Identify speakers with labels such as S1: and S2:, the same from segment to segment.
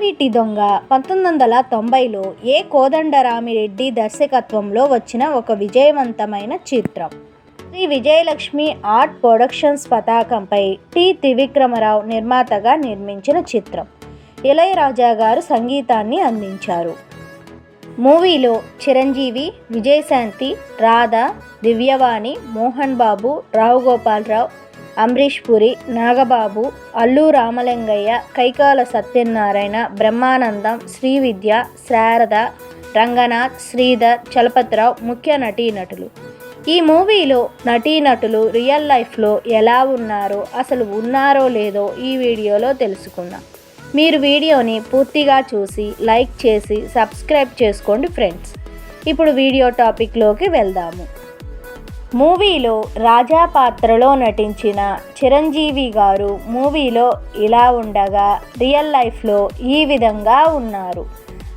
S1: వీటి దొంగ పంతొమ్మిది వందల తొంభైలో ఏ కోదండరామిరెడ్డి దర్శకత్వంలో వచ్చిన ఒక విజయవంతమైన చిత్రం. శ్రీ విజయలక్ష్మి ఆర్ట్ ప్రొడక్షన్స్ పతాకంపై టి త్రివిక్రమరావు నిర్మాతగా నిర్మించిన చిత్రం. ఇళయరాజా గారు సంగీతాన్ని అందించారు. మూవీలో చిరంజీవి విజయశాంతి రాధ దివ్యవాణి మోహన్ బాబు రావు గోపాలరావు అంబరీష్ పురి నాగబాబు అల్లు రామలింగయ్య కైకాల సత్యనారాయణ బ్రహ్మానందం శ్రీవిద్య శారద రంగనాథ్ శ్రీధర్ చలపతిరావు ముఖ్య నటీనటులు. ఈ మూవీలో నటీనటులు రియల్ లైఫ్లో ఎలా ఉన్నారో అసలు ఉన్నారో లేదో ఈ వీడియోలో తెలుసుకుందాం. మీరు వీడియోని పూర్తిగా చూసి లైక్ చేసి సబ్స్క్రైబ్ చేసుకోండి ఫ్రెండ్స్. ఇప్పుడు వీడియో టాపిక్లోకి వెళ్దాము. మూవీలో రాజా పాత్రలో నటించిన చిరంజీవి గారు మూవీలో ఇలా ఉండగా రియల్ లైఫ్లో ఈ విధంగా ఉన్నారు.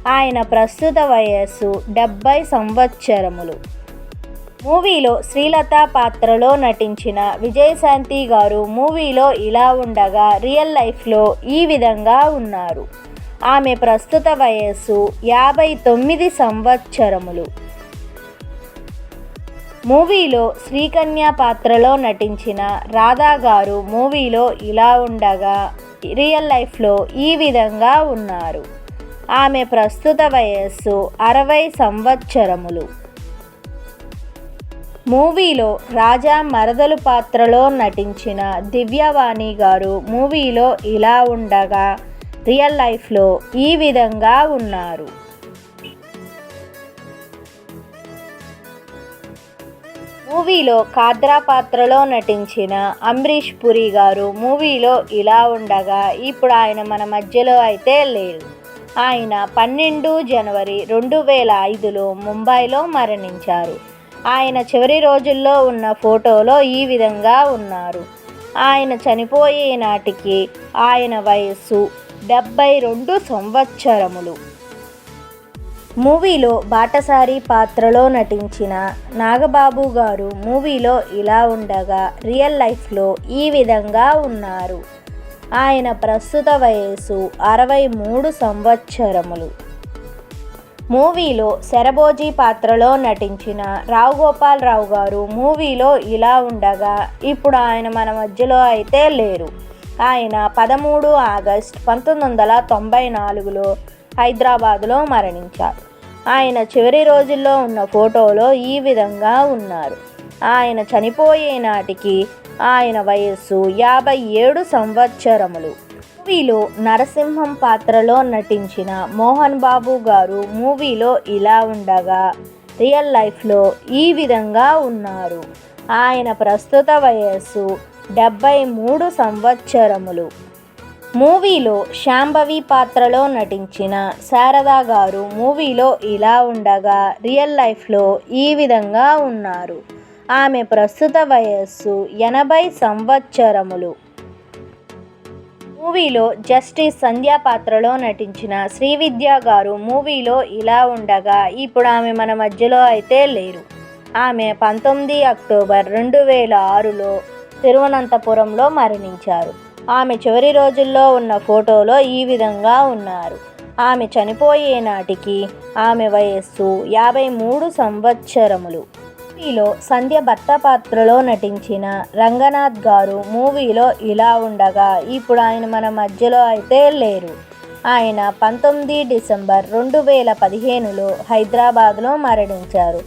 S1: ఆయన ప్రస్తుత వయస్సు డెబ్బై సంవత్సరములు. మూవీలో శ్రీలత పాత్రలో నటించిన విజయశాంతి గారు మూవీలో ఇలా ఉండగా రియల్ లైఫ్లో ఈ విధంగా ఉన్నారు. ఆమె ప్రస్తుత వయస్సు యాభై తొమ్మిది సంవత్సరములు. మూవీలో శ్రీకన్య పాత్రలో నటించిన రాధా గారు మూవీలో ఇలా ఉండగా రియల్ లైఫ్లో ఈ విధంగా ఉన్నారు. ఆమె ప్రస్తుత వయస్సు అరవై సంవత్సరములు. మూవీలో రాజా మరదలు పాత్రలో నటించిన దివ్యవాణి గారు మూవీలో ఇలా ఉండగా రియల్ లైఫ్లో ఈ విధంగా ఉన్నారు. మూవీలో కాద్రా పాత్రలో నటించిన అమ్రీష్ పురి గారు మూవీలో ఇలా ఉండగా ఇప్పుడు ఆయన మన మధ్యలో అయితే లేరు. ఆయన పన్నెండు జనవరి రెండు వేల ఐదులో ముంబైలో మరణించారు. ఆయన చివరి రోజుల్లో ఉన్న ఫోటోలో ఈ విధంగా ఉన్నారు. ఆయన చనిపోయే నాటికి ఆయన వయస్సు డెబ్బై రెండు సంవత్సరములు. మూవీలో బాటసారి పాత్రలో నటించిన నాగబాబు గారు మూవీలో ఇలా ఉండగా రియల్ లైఫ్లో ఈ విధంగా ఉన్నారు. ఆయన ప్రస్తుత వయస్సు అరవై మూడు సంవత్సరములు. మూవీలో శరభోజీ పాత్రలో నటించిన రావు గోపాలరావు గారు మూవీలో ఇలా ఉండగా ఇప్పుడు ఆయన మన మధ్యలో అయితే లేరు. ఆయన పదమూడు ఆగస్ట్ పంతొమ్మిది వందల తొంభై నాలుగులో హైదరాబాదులో మరణించారు. ఆయన చివరి రోజుల్లో ఉన్న ఫోటోలో ఈ విధంగా ఉన్నారు. ఆయన చనిపోయే నాటికి ఆయన వయస్సు యాభై ఏడు సంవత్సరములు. మూవీలో నరసింహం పాత్రలో నటించిన మోహన్ బాబు గారు మూవీలో ఇలా ఉండగా రియల్ లైఫ్లో ఈ విధంగా ఉన్నారు. ఆయన ప్రస్తుత వయస్సు డెబ్బై మూడు సంవత్సరములు. మూవీలో శాంభవి పాత్రలో నటించిన శారదా గారు మూవీలో ఇలా ఉండగా రియల్ లైఫ్లో ఈ విధంగా ఉన్నారు. ఆమె ప్రస్తుత వయస్సు ఎనభై సంవత్సరములు. మూవీలో జస్టిస్ సంధ్యా పాత్రలో నటించిన శ్రీవిద్య గారు మూవీలో ఇలా ఉండగా ఇప్పుడు ఆమె మన మధ్యలో అయితే లేరు. ఆమె పంతొమ్మిది అక్టోబర్ రెండు వేల ఆరులో తిరువనంతపురంలో మరణించారు. ఆమె చివరి రోజుల్లో ఉన్న ఫోటోలో ఈ విధంగా ఉన్నారు. ఆమె చనిపోయే నాటికి ఆమె వయస్సు యాభై మూడు సంవత్సరములు. మూవీలో సంధ్య భర్త పాత్రలో నటించిన రంగనాథ్ గారు మూవీలో ఇలా ఉండగా ఇప్పుడు ఆయన మన మధ్యలో అయితే లేరు. ఆయన పంతొమ్మిది డిసెంబర్ రెండు వేల పదిహేనులో హైదరాబాద్లో మరణించారు.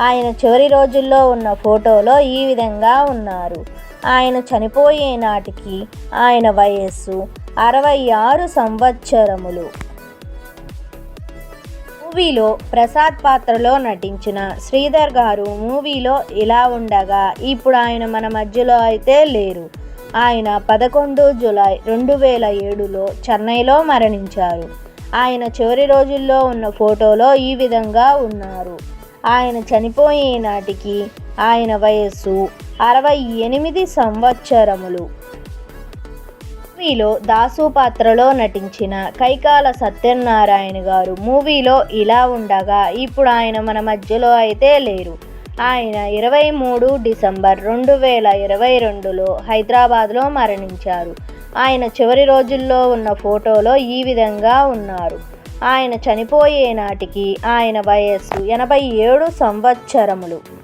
S1: ఆయన చివరి రోజుల్లో ఉన్న ఫోటోలో ఈ విధంగా ఉన్నారు. ఆయన చనిపోయే నాటికి ఆయన వయస్సు అరవై ఆరు సంవత్సరములు. మూవీలో ప్రసాద్ పాత్రలో నటించిన శ్రీధర్ గారు మూవీలో ఇలా ఉండగా ఇప్పుడు ఆయన మన మధ్యలో అయితే లేరు. ఆయన పదకొండు జులై రెండు వేల ఏడులో చెన్నైలో మరణించారు. ఆయన చివరి రోజుల్లో ఉన్న ఫోటోలో ఈ విధంగా ఉన్నారు. ఆయన చనిపోయే నాటికి ఆయన వయస్సు అరవై ఎనిమిది సంవత్సరములు. మూవీలో దాసు పాత్రలో నటించిన కైకాల సత్యనారాయణ గారు మూవీలో ఇలా ఉండగా ఇప్పుడు ఆయన మన మధ్యలో అయితే లేరు. ఆయన ఇరవై మూడు డిసెంబర్ రెండు వేల ఇరవై రెండులో హైదరాబాద్లో మరణించారు. ఆయన చివరి రోజుల్లో ఉన్న ఫోటోలో ఈ విధంగా ఉన్నారు. ఆయన చనిపోయే నాటికి ఆయన వయస్సు ఎనభై ఏడు సంవత్సరములు.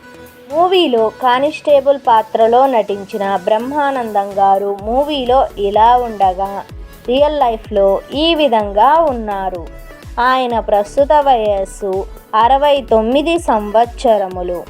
S1: మూవీలో కానిస్టేబుల్ పాత్రలో నటించిన బ్రహ్మానందం గారు మూవీలో ఇలా ఉండగా రియల్ లైఫ్లో ఈ విధంగా ఉన్నారు. ఆయన ప్రస్తుత వయస్సు అరవై తొమ్మిది సంవత్సరములు.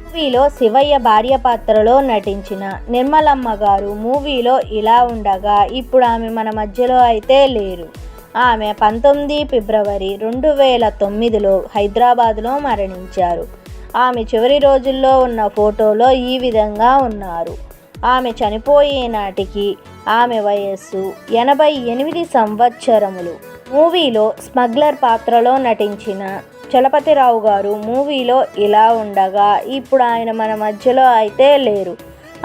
S1: మూవీలో శివయ్య భార్య పాత్రలో నటించిన నిర్మలమ్మ గారు మూవీలో ఇలా ఉండగా ఇప్పుడు ఆమె మన మధ్యలో అయితే లేరు. ఆమె పంతొమ్మిది ఫిబ్రవరి రెండు వేల తొమ్మిదిలో హైదరాబాద్లో మరణించారు. ఆమె చివరి రోజుల్లో ఉన్న ఫోటోలో ఈ విధంగా ఉన్నారు. ఆమె చనిపోయే నాటికి ఆమె వయస్సు ఎనభై ఎనిమిది సంవత్సరములు. మూవీలో స్మగ్లర్ పాత్రలో నటించిన చలపతిరావు గారు మూవీలో ఇలా ఉండగా ఇప్పుడు ఆయన మన మధ్యలో అయితే లేరు.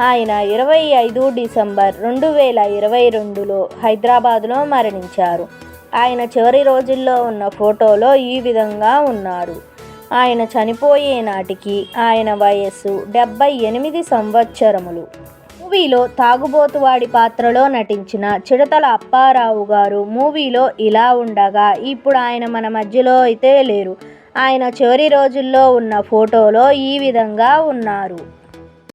S1: ఆయన ఇరవై ఐదు డిసెంబర్ రెండు వేల ఇరవై రెండులో హైదరాబాద్లో మరణించారు. ఆయన చివరి రోజుల్లో ఉన్న ఫోటోలో ఈ విధంగా ఉన్నారు. ఆయన చనిపోయే నాటికి ఆయన వయస్సు డెబ్బై ఎనిమిది సంవత్సరములు. మూవీలో తాగుబోతువాడి పాత్రలో నటించిన చిడతల అప్పారావు గారు మూవీలో ఇలా ఉండగా ఇప్పుడు ఆయన మన మధ్యలో అయితే లేరు. ఆయన చివరి రోజుల్లో ఉన్న ఫోటోలో ఈ విధంగా ఉన్నారు.